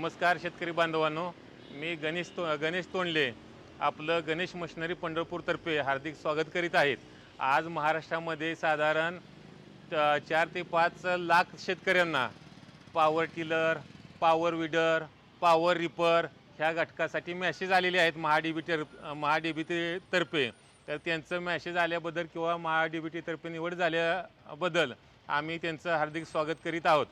नमस्कार शेतकरी बांधवांनो. मी गणेश तो गणेश तोंडले आपलं गणेश मशिनरी पंढरपूरतर्फे हार्दिक स्वागत करीत आहेत. आज महाराष्ट्रामध्ये साधारण चार ते पाच लाख शेतकऱ्यांना power tiller power weeder power reaper ह्या घटकासाठी मॅसेज आलेले आहेत महाडीबीटर महाडीबीटीतर्फे तर्फे. तर त्यांचं मॅसेज आल्याबद्दल किंवा महाडीबीटीतर्फे निवड झाल्याबद्दल आम्ही त्यांचं हार्दिक स्वागत करीत आहोत.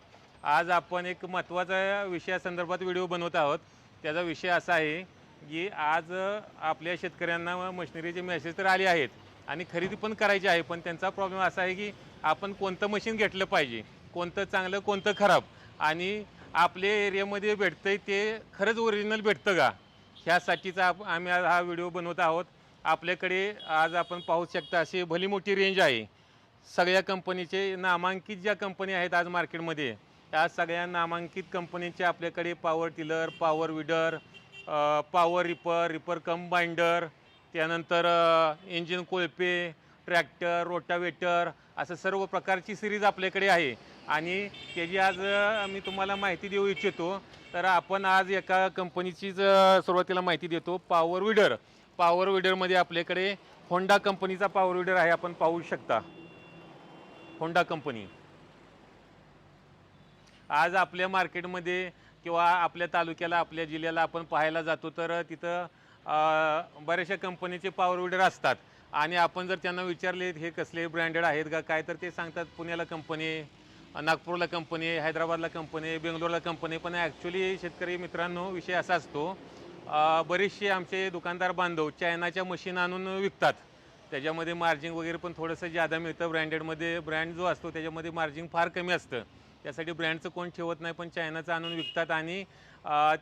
आज आपण एक महत्त्वाचा विषयासंदर्भात व्हिडिओ बनवत आहोत. त्याचा विषय असा आहे की आज आपल्या शेतकऱ्यांना मशिनरीचे मेसेज तर आले आहेत आणि खरेदी पण करायची आहे पण त्यांचा प्रॉब्लेम असा आहे की आपण कोणतं मशीन घेतलं पाहिजे? कोणतं चांगलं कोणतं खराब? आणि आपले एरियामध्ये भेटतंय ते खरंच ओरिजिनल भेटतं का? ह्यासाठीचा आप- आम्ही आज हा व्हिडिओ बनवत आहोत. आपल्याकडे आज आपण पाहू शकता अशी भली मोठी रेंज आहे. सगळ्या कंपनीचे नामांकित ज्या कंपनी आहेत आज मार्केटमध्ये त्या सगळ्या नामांकित कंपनीचे आपल्याकडे power tiller power weeder power reaper reaper cum binder त्यानंतर इंजिन कोळपे ट्रॅक्टर रोटावेटर असं सर्व प्रकारची सिरीज आपल्याकडे आहे. आणि त्याची आज मी तुम्हाला माहिती देऊ इच्छितो तर आपण आज एका कंपनीचीच सुरुवातीला माहिती देतो पॉवर विडर पॉवर विडरमध्ये आपल्याकडे होंडा कंपनीचा पॉवर विडर आहे आपण पाहू शकता. होंडा कंपनी आज आपल्या मार्केटमध्ये किंवा आपल्या तालुक्याला आपल्या जिल्ह्याला आपण पाहायला जातो तर तिथं बऱ्याचशा कंपनीचे पॉवर विडर असतात. आणि आपण जर त्यांना विचारले हे कसले ब्रँडेड आहेत का काय? तर ते सांगतात पुण्याला कंपनी नागपूरला कंपनी आहे हैदराबादला कंपनी आहे बेंगलोरला कंपनी आहे. पण ॲक्च्युली शेतकरी मित्रांनो विषय असा असतो बरेचसे आमचे दुकानदार बांधव चायनाच्या मशीन आणून विकतात. त्याच्यामध्ये मार्जिन वगैरे पण थोडंसं जादा मिळतं ब्रँडेडमध्ये ब्रँड जो असतो त्याच्यामध्ये मार्जिंग फार कमी असतं. त्यासाठी ब्रँडचं कोण ठेवत नाही पण चायनाचं आणून विकतात आणि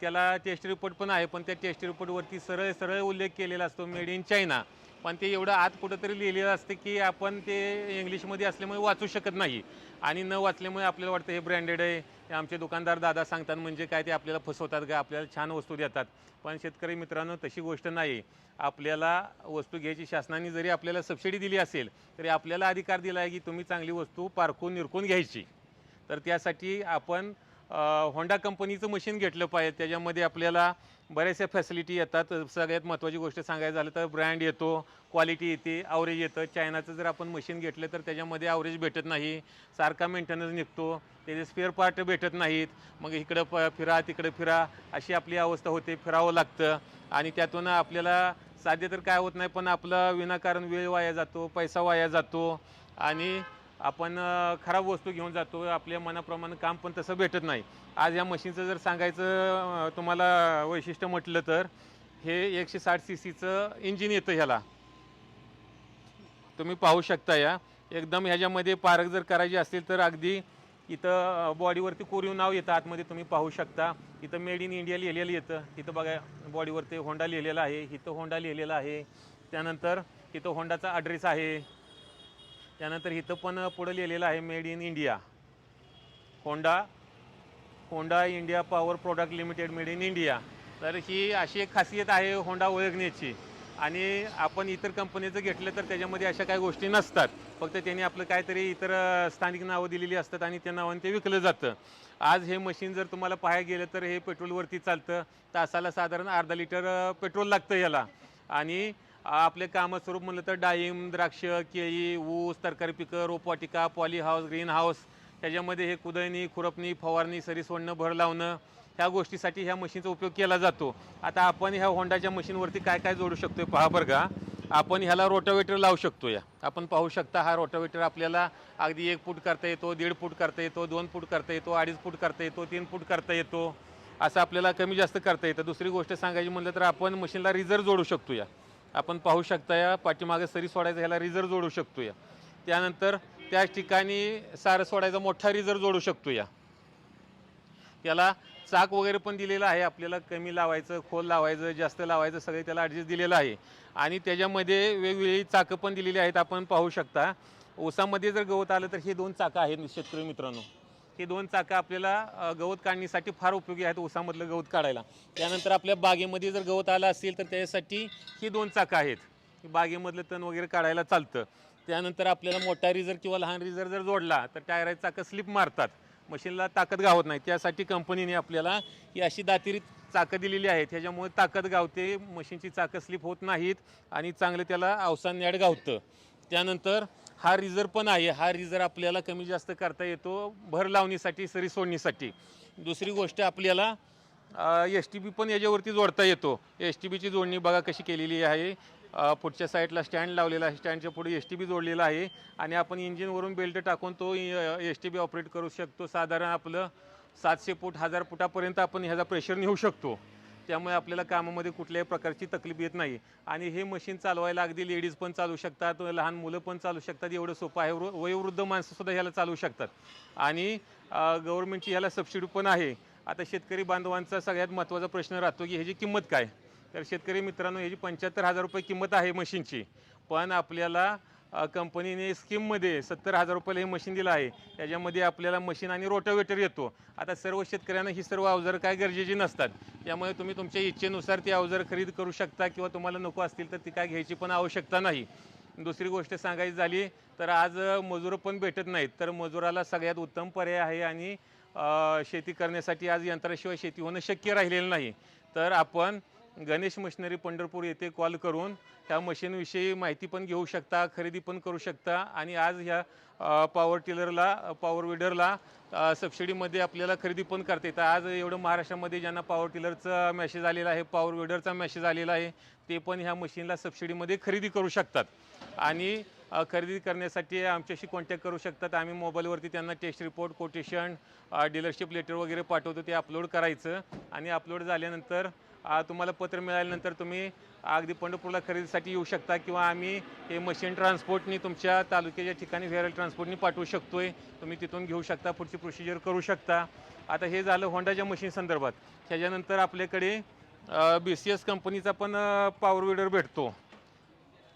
त्याला टेस्ट रिपोर्ट पण आहे पण त्या टेस्ट रिपोर्टवरती सरळ सरळ उल्लेख केलेला असतो मेड इन चायना पण ते एवढं आत कुठंतरी लिहिलेलं असतं की आपण ते इंग्लिशमध्ये असल्यामुळे वाचू शकत नाही. आणि न वाचल्यामुळे आपल्याला वाटतं हे ब्रँडेड आहे. हे आमचे दुकानदार दादा सांगतात म्हणजे काय ते आपल्याला फसवतात का आपल्याला छान वस्तू देतात. पण शेतकरी मित्रांनो तशी गोष्ट नाही. आपल्याला वस्तू घ्यायची शासनाने जरी आपल्याला सबसिडी दिली असेल तरी आपल्याला अधिकार दिला आहे की तुम्ही चांगली वस्तू पारखून निरखून घ्यायची. तर त्यासाठी आपण होंडा कंपनीचं मशीन घेतलं पाहिजे. त्याच्यामध्ये आपल्याला बऱ्याचशा फॅसिलिटी येतात. सगळ्यात महत्त्वाची गोष्ट सांगायचं झालं तर ब्रँड येतो क्वालिटी येते आवरेज येतं. चायनाचं जर आपण मशीन घेतलं तर त्याच्यामध्ये आवरेज भेटत नाही. सारखा मेंटेनन्स निघतो. त्याचे स्पेअर पार्ट भेटत नाहीत. मग इकडं प फिरा तिकडं फिरा. अशी आपली अवस्था होते. फिरावं लागतं. आणि त्यातून आपल्याला साध्य तर काय होत नाही पण आपलं विनाकारण वेळ वाया जातो पैसा वाया जातो. आणि आपण खराब वस्तू घेऊन जातो आपल्या मनाप्रमाणे काम पण तसं भेटत नाही. आज या मशीनचं जर सांगायचं तुम्हाला वैशिष्ट्य म्हटलं तर हे एकशे साठ सी सीचं इंजिन येतं ह्याला. तुम्ही पाहू शकता या. एकदम ह्याच्यामध्ये पारख जर करायची असेल तर अगदी इथं बॉडीवरती कोरीव नाव येतं आतमध्ये तुम्ही पाहू शकता. इथं मेड इन इंडिया लिहिलेलं येतं. इथं बघा बॉडीवरती होंडा लिहिलेला आहे इथं होंडा लिहिलेला आहे. त्यानंतर इथं होंडाचा ॲड्रेस आहे. त्यानंतर इथं पण पुढं लिहिलेलं आहे made in India. Honda Honda India power product limited made in India. तर ही अशी एक खासियत आहे होंडा ओळखण्याची. आणि आपण इतर कंपनीचं घेतलं तर त्याच्यामध्ये अशा काही गोष्टी नसतात. फक्त त्यांनी आपलं काहीतरी इतर स्थानिक नावं दिलेली असतात आणि त्या नावाने ते विकलं जातं. आज हे मशीन जर तुम्हाला पाहायला गेलं तर हे पेट्रोलवरती चालतं. तासाला साधारण अर्धा लिटर पेट्रोल लागतं याला. आणि आपले कामस्वरूप म्हणलं तर डाळिंब द्राक्ष केळी ऊस तरकारी पिकं रोपवाटिका पॉली हाऊस ग्रीन हाऊस ह्याच्यामध्ये हे कुदळणी खुरपणी फवारणी सरी सोडणं भर लावणं ह्या गोष्टीसाठी ह्या मशीनचा उपयोग केला जातो. आता आपण ह्या होंडाच्या मशीनवरती काय काय जोडू शकतो पहा बरं का. आपण ह्याला रोटावेटर लावू शकतो या आपण पाहू शकता हा रोटावेटर आपल्याला अगदी एक फूट करता येतो दीड फूट करता येतो दोन फूट करता येतो अडीच फूट करता येतो तीन फूट करता येतो. असं आपल्याला कमी जास्त करता येतं. दुसरी गोष्ट सांगायची म्हणलं तर आपण मशीनला रिझर्व जोडू शकतो या आपण पाहू शकता या पाठीमागे सरी सोडायचा ह्याला रिझर्व जोडू शकतो या त्यानंतर त्या ठिकाणी सारं सोडायचा मोठा रिझर्व जोडू शकतो या त्याला चाक वगैरे पण दिलेलं आहे आपल्याला कमी लावायचं खोल लावायचं जास्त लावायचं सगळे त्याला ॲडजस्ट दिलेलं आहे. आणि त्याच्यामध्ये वेगवेगळी चाकं पण दिलेली आहेत आपण पाहू शकता. ऊसामध्ये जर गवत आलं तर हे दोन चाकं आहेत शेतकरी मित्रांनो. हे दोन चाकं आपल्याला गवत काढण्यासाठी फार उपयोगी आहेत ऊसामधलं गवत काढायला. त्यानंतर आपल्या बागेमध्ये जर गवत आलं असेल तर त्याच्यासाठी ही दोन चाकं आहेत. बागेमधलं तण वगैरे काढायला चालतं. त्यानंतर आपल्याला मोठा रिझर किंवा लहान रिझर जर जोडला तर टायराची चाकं स्लिप मारतात. मशीनला ताकद गावत नाही. त्यासाठी कंपनीने आपल्याला ही अशी दातिरी चाकं दिलेली आहेत. ह्याच्यामुळे ताकद गावते मशीनची चाकं स्लिप होत नाहीत आणि चांगलं त्याला अवसान न्याड गावतं. त्यानंतर हा रिझर पण आहे. हा रिझर आपल्याला कमी जास्त करता येतो भर लावणीसाठी सरी सोडणीसाठी. दुसरी गोष्ट आपल्याला एस टी बी पण याच्यावरती जोडता येतो. एस टी बीची जोडणी बघा कशी केलेली आहे. पुढच्या साईडला स्टँड लावलेला आहे. स्टँडच्या पुढे एस टी बी जोडलेला आहे. आणि आपण इंजिनवरून बेल्ट टाकून तो एस टी बी ऑपरेट करू शकतो. साधारण आपलं सातशे फूट हजार फुटापर्यंत आपण ह्याचा प्रेशर नेऊ शकतो. त्यामुळे आपल्याला कामामध्ये कुठल्याही प्रकारची तकलीफ येत नाही. आणि हे मशीन चालवायला अगदी लेडीज पण चालू शकतात लहान मुलं पण चालू शकतात एवढं सोपं आहे. वयोवृद्ध माणसंसुद्धा ह्याला चालू शकतात. आणि गव्हर्नमेंटची ह्याला सबसिडी पण आहे. आता शेतकरी बांधवांचा सगळ्यात महत्त्वाचा प्रश्न राहतो की ह्याची किंमत काय? तर शेतकरी मित्रांनो ह्याची पंच्याहत्तर हजार रुपये किंमत आहे मशीनची पण आपल्याला कंपनीने स्कीममध्ये सत्तर हजार रुपयाला हे मशीन दिलं आहे. त्याच्यामध्ये आपल्याला मशीन आणि रोटावेटर येतो. आता सर्व शेतकऱ्यांना ही सर्व अवजारं काय गरजेची नसतात. त्यामुळे तुम्ही तुमच्या इच्छेनुसार ती अवजार खरेदी करू शकता किंवा तुम्हाला नको असतील तर ती काय घ्यायची पण आवश्यकता नाही. दुसरी गोष्ट सांगायची झाली तर आज मजूर पण भेटत नाहीत. तर मजुराला सगळ्यात उत्तम पर्याय आहे आणि शेती करण्यासाठी आज यंत्राशिवाय शेती होणं शक्य राहिलेलं नाही. तर आपण गणेश मशिनरी पंढरपूर येथे कॉल करून ह्या मशीनविषयी माहिती पण घेऊ शकता खरेदी पण करू शकता. आणि आज ह्या पॉवर टिलरला पॉवर विडरला सबसिडीमध्ये आपल्याला खरेदी पण करता येतं. आज एवढं महाराष्ट्रामध्ये ज्यांना पॉवर टिलरचा मेसेज आलेला आहे पॉवर विडरचा मेसेज आलेला आहे ते पण ह्या मशीनला सबसिडीमध्ये खरेदी करू शकतात. आणि खरेदी करण्यासाठी आमच्याशी कॉन्टॅक्ट करू शकतात. आम्ही मोबाईलवरती त्यांना test report quotation dealership letter वगैरे पाठवतो ते अपलोड करायचं. आणि अपलोड झाल्यानंतर तुम्हाला पत्र मिळाल्यानंतर तुम्ही अगदी पंढरपूरला खरेदीसाठी येऊ शकता किंवा आम्ही हे मशीन ट्रान्सपोर्टनी तुमच्या तालुक्याच्या ठिकाणी व्हेरल ट्रान्सपोर्टनी पाठवू शकतो आहे तुम्ही तिथून घेऊ शकता पुढची प्रोसिजर करू शकता. आता हे झालं होंडाच्या मशीन संदर्भात. त्याच्यानंतर आपल्याकडे बी सी एस कंपनीचा पण पॉवर विडर भेटतो.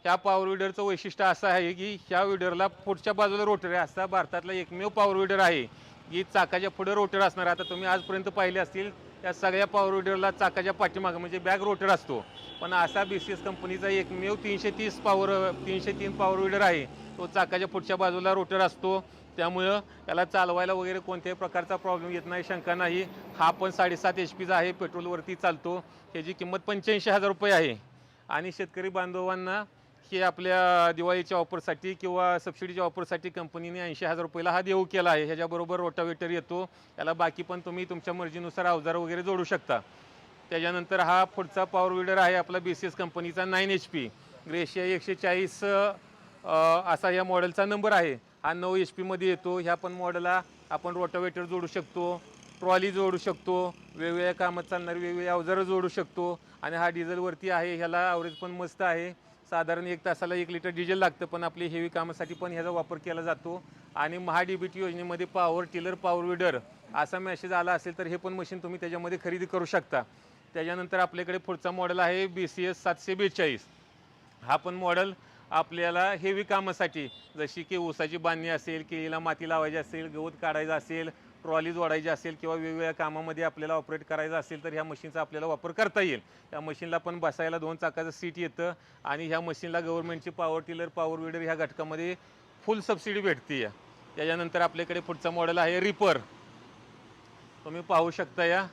ह्या पॉवर विडरचं वैशिष्ट्य असं आहे की ह्या विडरला पुढच्या बाजूला रोटर आहे असा भारतातला एकमेव पॉवर विडर आहे. की चाकाच्या पुढे रोटर असणार. आता तुम्ही आजपर्यंत पाहिले असतील त्या सगळ्या पॉवर विडरला चाकाच्या पाठीमागं म्हणजे बॅग रोटर असतो. पण असा बी सी एस कंपनीचा एकमेव तीनशे तीस पॉवर तीनशे तीन पॉवर विडर आहे. तो चाकाच्या पुढच्या बाजूला रोटर असतो. त्यामुळं त्याला चालवायला वगैरे कोणत्याही प्रकारचा प्रॉब्लेम येत नाही शंका नाही. हा पण साडेसात एच पीचा आहे पेट्रोलवरती चालतो. ह्याची किंमत पंच्याऐंशी हजार रुपये आहे. आणि शेतकरी बांधवांना हे आपल्या दिवाळीच्या ऑफरसाठी किंवा सबसिडीच्या ऑफरसाठी कंपनीने ऐंशी हजार रुपयाला हा देऊ केला आहे. ह्याच्याबरोबर रोटावेटर येतो. याला बाकी पण तुम्ही तुमच्या मर्जीनुसार अवजार वगैरे जोडू शकता. त्याच्यानंतर हा पुढचा पॉवर विडर आहे आपला बी सी एस कंपनीचा नाईन एच पी ग्रेशिया एकशे चाळीस असा या मॉडेलचा नंबर आहे. हा नऊ एच पीमध्ये येतो. ह्या पण मॉडेलला आपण रोटावेटर जोडू शकतो. ट्रॉली जोडू शकतो. वेगवेगळ्या कामात चालणारी वेगवेगळे अवजारं जोडू शकतो. आणि हा डिझेलवरती आहे. ह्याला ॲव्हरेज पण मस्त आहे. साधारण एक तासाला एक लिटर डिझेल लागतं पण आपली हेवी कामासाठी पण ह्याचा वापर केला जातो. आणि महाडीबीटी योजनेमध्ये पॉवर टिलर पॉवर विडर असा मेसेज आला असेल तर हे पण मशीन तुम्ही त्याच्यामध्ये खरेदी करू शकता. त्याच्यानंतर आपल्याकडे पुढचा मॉडेल आहे बी सी एस सातशे बेचाळीस. हा पण मॉडेल आपल्याला हेवी कामासाठी जशी की ऊसाची बांधणी असेल केळीला माती लावायची असेल गवत काढायचं असेल ट्रॉली जोडायची असेल किंवा वेगवेगळ्या कामामध्ये आपल्याला ऑपरेट करायचं असेल तर ह्या मशीनचा आपल्याला वापर करता येईल. त्या मशीनला पण बसायला दोन चाकाचं सीट येतं आणि ह्या मशीनला गव्हर्नमेंटची पॉवर टिलर पॉवर विडर ह्या घटकामध्ये फुल सबसिडी भेटते त्याच्यानंतर आपल्याकडे पुढचा मॉडेल आहे रिपर तुम्ही पाहू शकता या.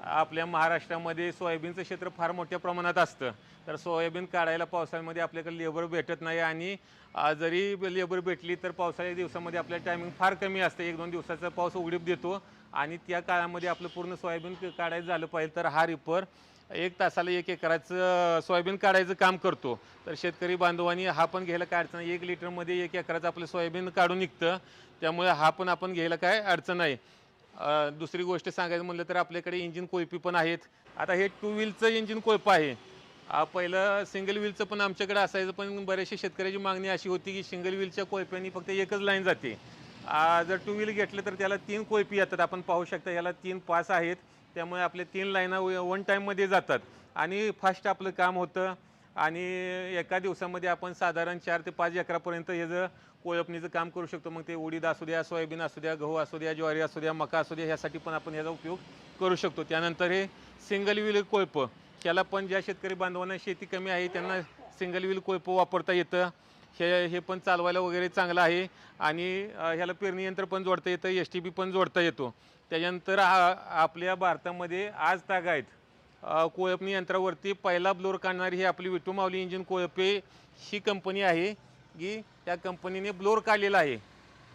आपल्या महाराष्ट्रामध्ये सोयाबीनचं क्षेत्र फार मोठ्या प्रमाणात असतं. तर सोयाबीन काढायला पावसाळ्यामध्ये आपल्याकडे लेबर भेटत नाही आणि जरी लेबर भेटली तर पावसाळ्या दिवसामध्ये आपल्या टायमिंग फार कमी असतं. एक दोन दिवसाचा पाऊस उघडीप देतो आणि त्या काळामध्ये आपलं पूर्ण सोयाबीन काढायचं झालं पाहिजे तर हा रिपर एक तासाला एक एकराचं सोयाबीन काढायचं काम करतो. तर शेतकरी बांधवांनी हा पण घ्यायला काय अडचण एक लिटरमध्ये एक एकराचं आपलं सोयाबीन काढून निघतं. त्यामुळे हा पण आपण घ्यायला काय अडचण नाही. दुसरी गोष्ट सांगायचं म्हणलं तर आपल्याकडे इंजिन कोयपी पण आहेत. आता हे टू व्हीलचं इंजिन कोयपं आहे. पहिलं सिंगल व्हीलचं पण आमच्याकडे असायचं पण बऱ्याचशा शेतकऱ्याची मागणी अशी होती की सिंगल व्हीलच्या कोयप्यांनी फक्त एकच लाईन जाते. जर टू व्हील घेतलं तर त्याला तीन कोयपी येतात. आपण पाहू शकता याला तीन पास आहेत. त्यामुळे आपले तीन लाईना वन टाईममध्ये जातात. आणि फास्ट आपलं काम होतं. आणि एका दिवसामध्ये आपण साधारण चार ते पाच एकरापर्यंत याचं कोळपणीचं काम करू शकतो. मग ते उडीद असू द्या सोयाबीन असू द्या गहू असू द्या ज्वारी असू द्या मका असू द्या ह्यासाठी पण आपण ह्याचा उपयोग करू शकतो. त्यानंतर हे सिंगल व्हील कोळपं. त्याला पण ज्या शेतकरी बांधवांना शेती कमी आहे त्यांना सिंगल व्हील कोळपं वापरता येतं. हे हे पण चालवायला वगैरे चांगलं आहे. आणि ह्याला पेरणी यंत्र पण जोडता येतं एस टी बी पण जोडता येतो. त्याच्यानंतर हा आपल्या भारतामध्ये आज तागायत आहेत. कोळपणी यंत्रावरती पहिला ब्लोर काढणारी ही आपली विटू माऊली इंजिन कोळपे ही कंपनी आहे की त्या कंपनीने ब्लोअर काढलेला आहे.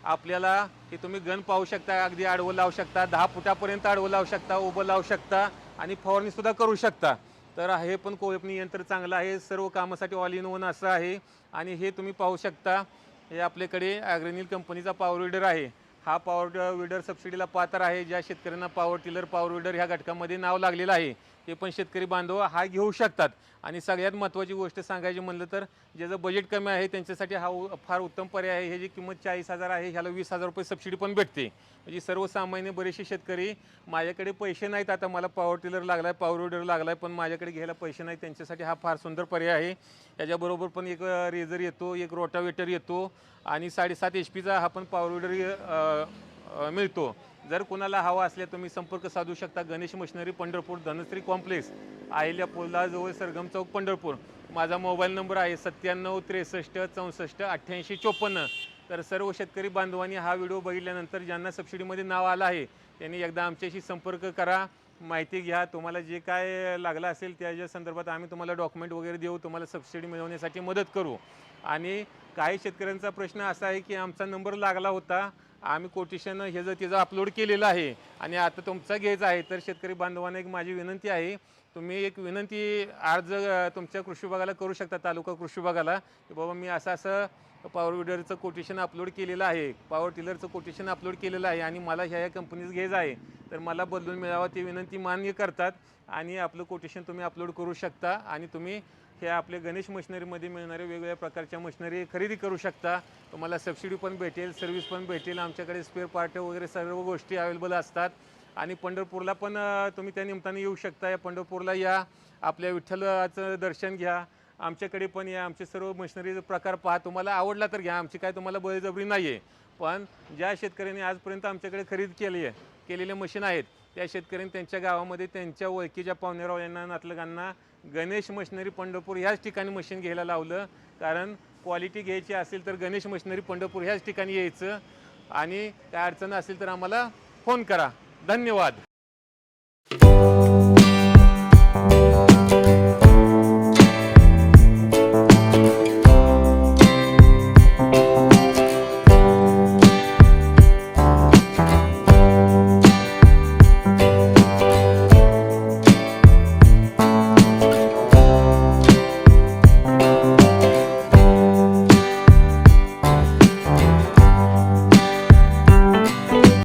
आपल्याला हे तुम्ही गन पाहू शकता अगदी आडवं लावू शकता दहा फुटापर्यंत आडवं लावू शकता उभं लावू शकता आणि फवारणीसुद्धा करू शकता. तर हे पण कोळपणी यंत्र चांगलं आहे सर्व कामासाठी ऑल इन वन असं आहे. आणि हे तुम्ही पाहू शकता हे आपल्याकडे ॲग्रेनिल कंपनीचा पॉवर विडर आहे. हा पॉवर विडर सबसिडीला पात्र आहे ज्या शेतकऱ्यांना पॉवर टिलर पॉवर विडर ह्या घटकामध्ये नाव लागलेलं आहे. ते पण शेतकरी बांधव हा घेऊ शकतात. आणि सगळ्यात महत्त्वाची गोष्ट सांगायची म्हणलं तर ज्याचं बजेट कमी आहे त्यांच्यासाठी हा उ- फार उत्तम पर्याय आहे. ह्याची किंमत चाळीस हजार आहे ह्याला वीस हजार रुपये सबसिडी पण भेटते. म्हणजे सर्वसामान्य बरेचसे शेतकरी माझ्याकडे पैसे नाहीत. आता मला पॉवर टिलर लागला आहे पॉवर विडर लागला आहे पण माझ्याकडे घ्यायला पैसे नाही त्यांच्यासाठी हा फार सुंदर पर्याय आहे. याच्याबरोबर पण एक रेझर येतो एक रोटावेटर येतो आणि साडेसात एच पीचा हा पण पॉवर विडर मिळतो. जर कुणाला हवा असल्या तुम्ही संपर्क साधू शकता. गणेश मशिनरी पंढरपूर धनश्री कॉम्प्लेक्स आहिल्या पोलाजवळ सरगम चौक पंढरपूर. माझा मोबाईल नंबर आहे सत्त्याण्णव त्रेसष्ट चौसष्ट अठ्ठ्याऐंशी चोपन्न. तर सर्व शेतकरी बांधवांनी हा व्हिडिओ बघितल्यानंतर ज्यांना सबसिडीमध्ये नाव आलं आहे त्यांनी एकदा आमच्याशी संपर्क करा. माहिती घ्या. तुम्हाला जे काय लागलं असेल त्याच्या संदर्भात आम्ही तुम्हाला डॉक्युमेंट वगैरे देऊ. तुम्हाला सबसिडी मिळवण्यासाठी मदत करू. आणि काही शेतकऱ्यांचा प्रश्न असा आहे की आमचा नंबर लागला होता. आम्ही कोटेशन हे जर तिचं अपलोड केलेलं आहे आणि आता तुमचा घ्यायचा आहे तर शेतकरी बांधवांना एक माझी विनंती आहे तुम्ही एक विनंती अर्ज तुमच्या कृषी विभागाला करू शकता तालुका कृषी विभागाला की बाबा मी असं असं पॉवर विडरचं कोटेशन अपलोड केलेलं आहे पॉवर टिलरचं कोटेशन अपलोड केलेलं आहे आणि मला ह्या ह्या कंपनीज घ्यायचं आहे तर मला बदलून मिळावं ती विनंती मान्य करतात आणि आपलं कोटेशन तुम्ही अपलोड करू शकता आणि तुम्ही हे आपले गणेश मशिनरीमध्ये मिळणारे वेगवेगळ्या प्रकारच्या मशिनरी खरेदी करू शकता. तुम्हाला सबसिडी पण भेटेल सर्व्हिस पण भेटेल आमच्याकडे स्पेअर पार्ट वगैरे सर्व गोष्टी अवेलेबल असतात. आणि पंढरपूरला पण तुम्ही त्या निमित्ताने येऊ शकता. या पंढरपूरला या आपल्या विठ्ठलाचं दर्शन घ्या. आमच्याकडे पण या आमचे सर्व मशिनरीचे प्रकार पहा. तुम्हाला आवडला तर घ्या आमची काय तुम्हाला बळजबरी नाही आहे पण ज्या शेतकऱ्यांनी आजपर्यंत आमच्याकडे खरेदी केली आहे केलेले मशीन आहेत त्या शेतकऱ्यांनी त्यांच्या गावामध्ये त्यांच्या ओळखीच्या पाहुणेराव यांना नातलगांना गणेश मशिनरी पंढरपूर ह्याच ठिकाणी मशीन घ्यायला लावलं. कारण क्वालिटी घ्यायची असेल तर गणेश मशिनरी पंढरपूर ह्याच ठिकाणी यायचं. आणि काय अडचण असेल तर आम्हाला फोन करा. धन्यवाद.